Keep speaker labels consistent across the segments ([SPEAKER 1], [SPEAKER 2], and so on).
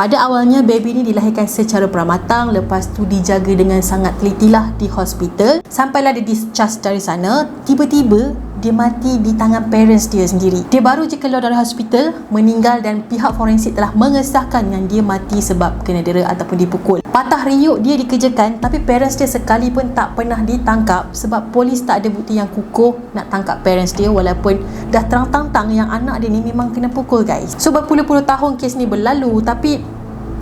[SPEAKER 1] Pada awalnya baby ni dilahirkan secara pramatang lepas tu dijaga dengan sangat telitilah di hospital sampailah dia discharge dari sana tiba-tiba dia mati di tangan parents dia sendiri. Dia baru je keluar dari hospital, meninggal dan pihak forensik telah mengesahkan yang dia mati sebab kena dera ataupun dipukul. Patah riuk dia dikerjakan tapi parents dia sekali pun tak pernah ditangkap sebab polis tak ada bukti yang kukuh nak tangkap parents dia walaupun dah terang-tang yang anak dia ni memang kena pukul guys. So berpuluh-puluh tahun kes ni berlalu tapi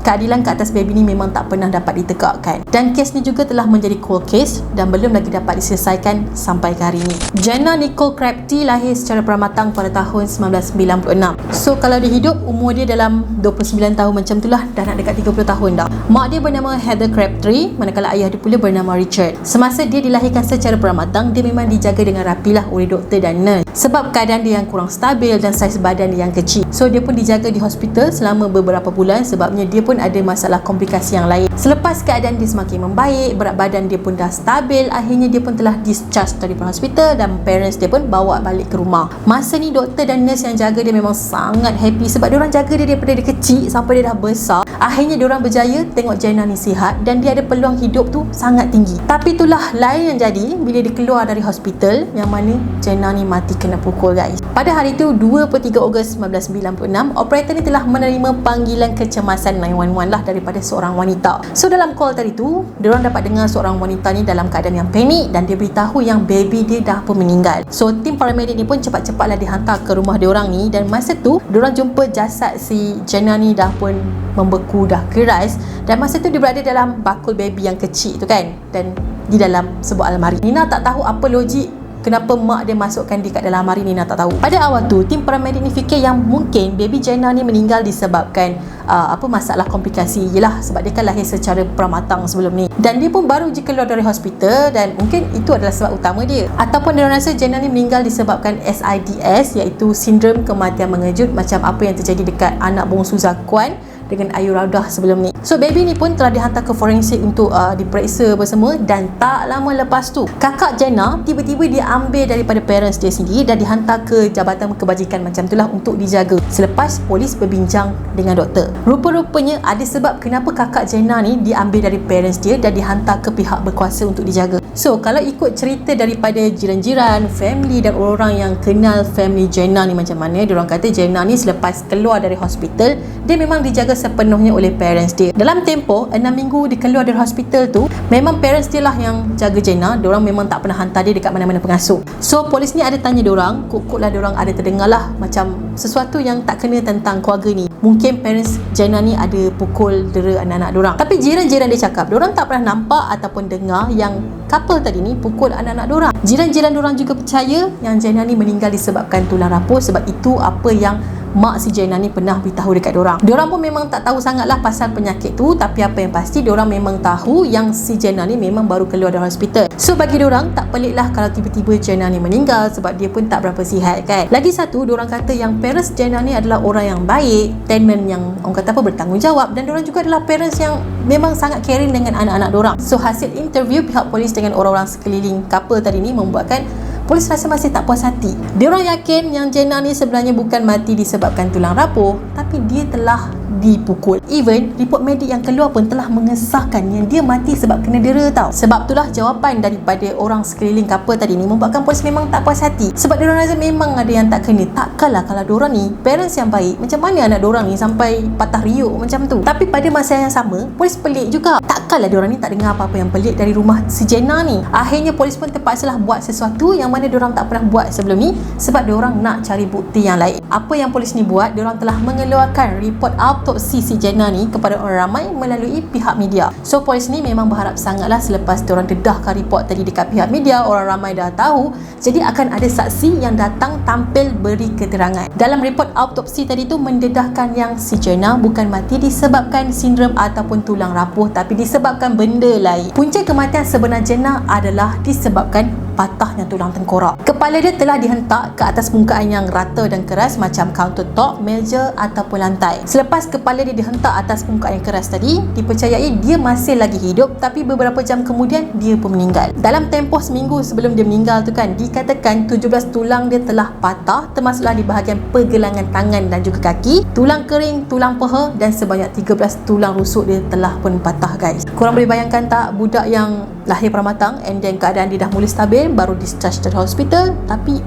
[SPEAKER 1] keadilan ke atas baby ni memang tak pernah dapat ditegakkan. Dan kes ni juga telah menjadi cold case dan belum lagi dapat diselesaikan sampai ke hari ini Jenna Nicole Crabtree lahir secara pramatang pada tahun 1996 so kalau dia hidup umur dia dalam 29 tahun macam itulah dah nak dekat 30 tahun dah. Mak dia bernama Heather Crabtree manakala ayah dia pula bernama Richard. Semasa dia dilahirkan secara pramatang dia memang dijaga dengan rapilah oleh doktor dan nurse. Sebab keadaan dia yang kurang stabil dan saiz badan dia yang kecil. So dia pun dijaga di hospital selama beberapa bulan sebabnya dia pun pun ada masalah komplikasi yang lain. Selepas keadaan dia semakin membaik, berat badan dia pun dah stabil, akhirnya dia pun telah discharge dari hospital dan parents dia pun bawa balik ke rumah. Masa ni doktor dan nurse yang jaga dia memang sangat happy sebab dia orang jaga dia daripada dia kecil sampai dia dah besar. Akhirnya dia orang berjaya tengok Jenna ni sihat dan dia ada peluang hidup tu sangat tinggi. Tapi itulah lain yang jadi bila dia keluar dari hospital yang mana Jenna ni mati kena pukul guys. Pada hari tu 2 3 Ogos 1996, operator ni telah menerima panggilan kecemasan 911 911 lah daripada seorang wanita. So dalam call tadi tu, dia orang dapat dengar seorang wanita ni dalam keadaan yang panik dan dia beritahu yang baby dia dah pun meninggal. So tim paramedic ni pun cepat-cepatlah dihantar ke rumah dia orang ni dan masa tu dia orang jumpa jasad si Jenna ni dah pun membeku dah keras dan masa tu dia berada dalam bakul baby yang kecil tu kan dan di dalam sebuah almari. Nina tak tahu apa logik kenapa mak dia masukkan dia kat dalam almari Nina tak tahu. Pada awal tu tim paramedic ni fikir yang mungkin baby Jenna ni meninggal disebabkan uh, apa masalah komplikasi. Jelah sebab dia kan lahir secara pramatang sebelum ni. Dan dia pun baru je keluar dari hospital dan mungkin itu adalah sebab utama dia. Ataupun dia rasa Jenna ni meninggal disebabkan SIDS iaitu sindrom kematian mengejut macam apa yang terjadi dekat anak bongsu Zakuan dengan Ayu Raudah sebelum ni. So baby ni pun telah dihantar ke forensik untuk uh, diperiksa apa semua dan tak lama lepas tu kakak Jenna tiba-tiba dia ambil daripada parents dia sendiri dan dihantar ke jabatan kebajikan macam itulah untuk dijaga selepas polis berbincang dengan doktor. Rupa-rupanya ada sebab kenapa kakak Jenna ni diambil dari parents dia dan dihantar ke pihak berkuasa untuk dijaga. So kalau ikut cerita daripada jiran-jiran, family dan orang yang kenal family Jenna ni macam mana, dia orang kata Jenna ni selepas keluar dari hospital, dia memang dijaga sepenuhnya oleh parents dia. Dalam tempoh 6 minggu dia keluar dari hospital tu, memang parents dia lah yang jaga Jenna, dia orang memang tak pernah hantar dia dekat mana-mana pengasuh. So polis ni ada tanya dia orang, kok-kok lah dia orang ada terdengar lah macam sesuatu yang tak kena tentang keluarga ni. Mungkin parents Jenna ni ada pukul dera anak-anak dia orang. Tapi jiran-jiran dia cakap, dia orang tak pernah nampak ataupun dengar yang couple tadi ni pukul anak-anak diorang. Jiran-jiran diorang juga percaya yang Jenna ni meninggal disebabkan tulang rapuh sebab itu apa yang mak si Jenna ni pernah beritahu dekat diorang. Diorang pun memang tak tahu sangatlah pasal penyakit tu tapi apa yang pasti diorang memang tahu yang si Jenna ni memang baru keluar dari hospital. So bagi diorang tak peliklah kalau tiba-tiba Jenna ni meninggal sebab dia pun tak berapa sihat kan. Lagi satu diorang kata yang parents Jenna ni adalah orang yang baik, tenant yang orang kata apa bertanggungjawab dan diorang juga adalah parents yang memang sangat caring dengan anak-anak diorang. So hasil interview pihak polis dengan orang-orang sekeliling couple tadi ni membuatkan polis rasa masih tak puas hati. Dia orang yakin yang Jenna ni sebenarnya bukan mati disebabkan tulang rapuh, tapi dia telah dipukul. Even report medik yang keluar pun telah mengesahkan yang dia mati sebab kena dera tau. Sebab itulah jawapan daripada orang sekeliling couple tadi ni membuatkan polis memang tak puas hati. Sebab diorang rasa memang ada yang tak kena. Takkanlah kalau diorang ni parents yang baik. Macam mana anak diorang ni sampai patah riuk macam tu. Tapi pada masa yang sama, polis pelik juga. Takkanlah diorang ni tak dengar apa-apa yang pelik dari rumah si Jenna ni. Akhirnya polis pun terpaksalah buat sesuatu yang mana diorang tak pernah buat sebelum ni sebab diorang nak cari bukti yang lain. Apa yang polis ni buat, diorang telah mengeluarkan report autopsi si Jenna ni kepada orang ramai melalui pihak media. So polis ni memang berharap sangatlah selepas diorang dedahkan report tadi dekat pihak media, orang ramai dah tahu, jadi akan ada saksi yang datang tampil beri keterangan. Dalam report autopsi tadi tu mendedahkan yang si Jenna bukan mati disebabkan sindrom ataupun tulang rapuh tapi disebabkan benda lain. Punca kematian sebenar Jenna adalah disebabkan patahnya tulang tengkorak. Kepala dia telah dihentak ke atas permukaan yang rata dan keras macam countertop, meja ataupun lantai. Selepas kepala dia dihentak atas permukaan yang keras tadi, dipercayai dia masih lagi hidup tapi beberapa jam kemudian dia pun meninggal. Dalam tempoh seminggu sebelum dia meninggal tu kan, dikatakan 17 tulang dia telah patah termasuklah di bahagian pergelangan tangan dan juga kaki, tulang kering, tulang peha dan sebanyak 13 tulang rusuk dia telah pun patah guys. Korang boleh bayangkan tak budak yang lahir pramatang and then keadaan dia dah mula stabil baru discharge dari hospital tapi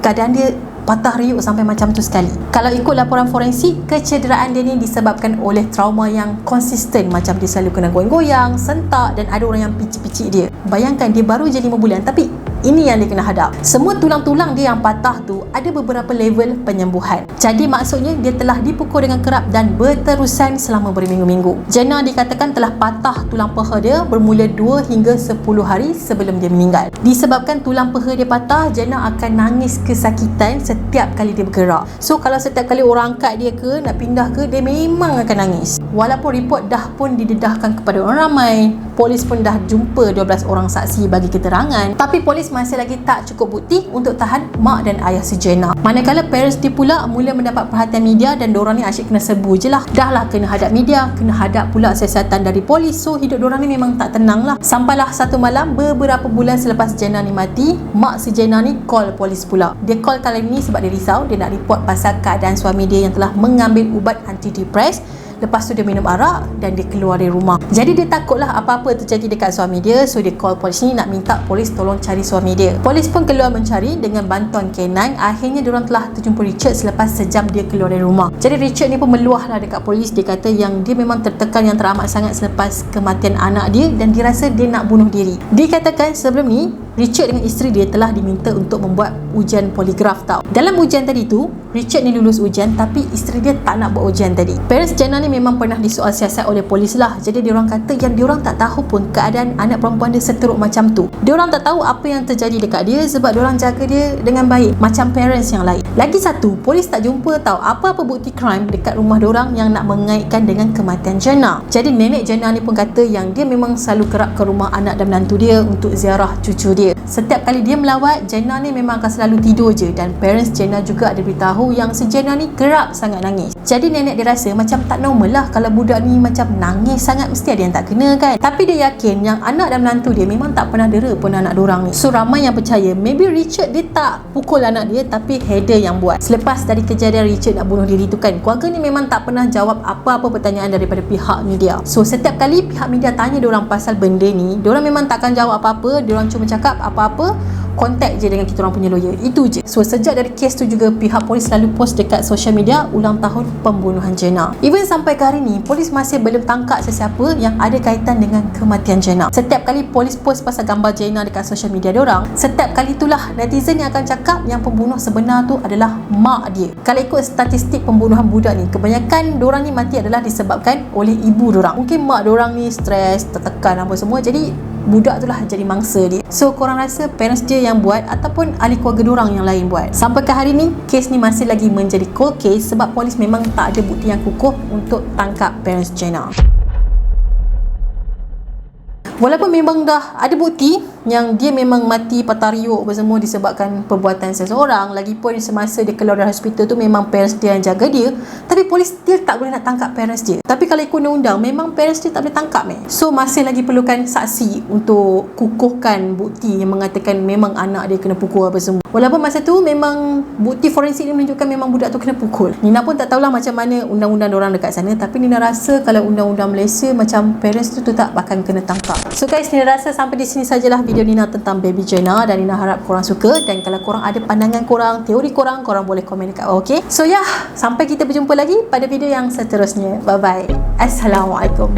[SPEAKER 1] keadaan dia patah riuk sampai macam tu sekali. Kalau ikut laporan forensik, kecederaan dia ni disebabkan oleh trauma yang konsisten macam dia selalu kena goyang-goyang, sentak dan ada orang yang picik-picik dia. Bayangkan dia baru je 5 bulan tapi ini yang dia kena hadap. Semua tulang-tulang dia yang patah tu ada beberapa level penyembuhan. Jadi maksudnya dia telah dipukul dengan kerap dan berterusan selama berminggu-minggu. Jenna dikatakan telah patah tulang peha dia bermula 2 hingga 10 hari sebelum dia meninggal. Disebabkan tulang peha dia patah, Jenna akan nangis kesakitan setiap kali dia bergerak. So kalau setiap kali orang angkat dia ke nak pindah ke dia memang akan nangis. Walaupun report dah pun didedahkan kepada orang ramai, polis pun dah jumpa 12 orang saksi bagi keterangan, tapi polis masih lagi tak cukup bukti untuk tahan mak dan ayah si Jenna. Manakala parents dia pula mula mendapat perhatian media dan diorang ni asyik kena serbu je lah. Dah lah kena hadap media, kena hadap pula siasatan dari polis. So hidup diorang ni memang tak tenang lah. Sampailah satu malam beberapa bulan selepas Jenna ni mati, mak si Jenna ni call polis pula. Dia call kali ni sebab dia risau, dia nak report pasal keadaan suami dia yang telah mengambil ubat anti-depress Lepas tu dia minum arak dan dia keluar dari rumah. Jadi dia takutlah apa-apa terjadi dekat suami dia. So dia call polis ni nak minta polis tolong cari suami dia. Polis pun keluar mencari dengan bantuan K9. Akhirnya diorang telah terjumpa Richard selepas sejam dia keluar dari rumah. Jadi Richard ni pun meluahlah dekat polis. Dia kata yang dia memang tertekan yang teramat sangat selepas kematian anak dia dan dia rasa dia nak bunuh diri. Dikatakan sebelum ni Richard dengan isteri dia telah diminta untuk membuat ujian poligraf tau. Dalam ujian tadi tu, Richard ni lulus ujian tapi isteri dia tak nak buat ujian tadi. Parents Jenna ni memang pernah disoal siasat oleh polis lah. Jadi diorang kata yang diorang tak tahu pun keadaan anak perempuan dia seteruk macam tu. Diorang tak tahu apa yang terjadi dekat dia sebab diorang jaga dia dengan baik macam parents yang lain. Lagi satu, polis tak jumpa tahu apa-apa bukti crime dekat rumah diorang yang nak mengaitkan dengan kematian Jenna. Jadi nenek Jenna ni pun kata yang dia memang selalu kerap ke rumah anak dan menantu dia untuk ziarah cucu dia. Setiap kali dia melawat, Jenna ni memang akan selalu tidur je dan parents Jenna juga ada beritahu yang si Jenna ni kerap sangat nangis. Jadi nenek dia rasa macam tak normal lah kalau budak ni macam nangis sangat mesti ada yang tak kena kan. Tapi dia yakin yang anak dan menantu dia memang tak pernah dera pun anak dorang ni. So ramai yang percaya maybe Richard dia tak pukul anak dia tapi Heather yang buat. Selepas dari kejadian Richard nak bunuh diri tu kan, keluarga ni memang tak pernah jawab apa-apa pertanyaan daripada pihak media. So setiap kali pihak media tanya orang pasal benda ni, orang memang takkan jawab apa-apa, orang cuma cakap apa-apa contact je dengan kita orang punya lawyer. Itu je. So sejak dari kes tu juga pihak polis selalu post dekat social media ulang tahun pembunuhan Jenna. Even sampai ke hari ni polis masih belum tangkap sesiapa yang ada kaitan dengan kematian Jenna. Setiap kali polis post pasal gambar Jenna dekat social media orang, setiap kali itulah netizen yang akan cakap yang pembunuh sebenar tu adalah mak dia. Kalau ikut statistik pembunuhan budak ni kebanyakan orang ni mati adalah disebabkan oleh ibu orang. mungkin mak orang ni stres tertekan apa semua. Jadi budak tu lah jadi mangsa dia. So korang rasa parents dia yang buat ataupun ahli keluarga diorang yang lain buat? Sampai ke hari ni kes ni masih lagi menjadi cold case sebab polis memang tak ada bukti yang kukuh untuk tangkap parents Jenna Walaupun memang dah ada bukti yang dia memang mati patah riuk apa semua disebabkan perbuatan seseorang lagipun semasa dia keluar dari hospital tu memang parents dia yang jaga dia tapi polis dia tak boleh nak tangkap parents dia tapi kalau ikut undang-undang memang parents dia tak boleh tangkap eh. so masih lagi perlukan saksi untuk kukuhkan bukti yang mengatakan memang anak dia kena pukul apa semua walaupun masa tu memang bukti forensik ni menunjukkan memang budak tu kena pukul Nina pun tak tahulah macam mana undang-undang orang dekat sana tapi Nina rasa kalau undang-undang Malaysia macam parents tu, tak akan kena tangkap So guys, Nina rasa sampai di sini sajalah video Nina tentang Baby Jenna dan Nina harap korang suka dan kalau korang ada pandangan korang, teori korang, korang boleh komen dekat bawah, okay? So yeah, sampai kita berjumpa lagi pada video yang seterusnya. Bye-bye. Assalamualaikum.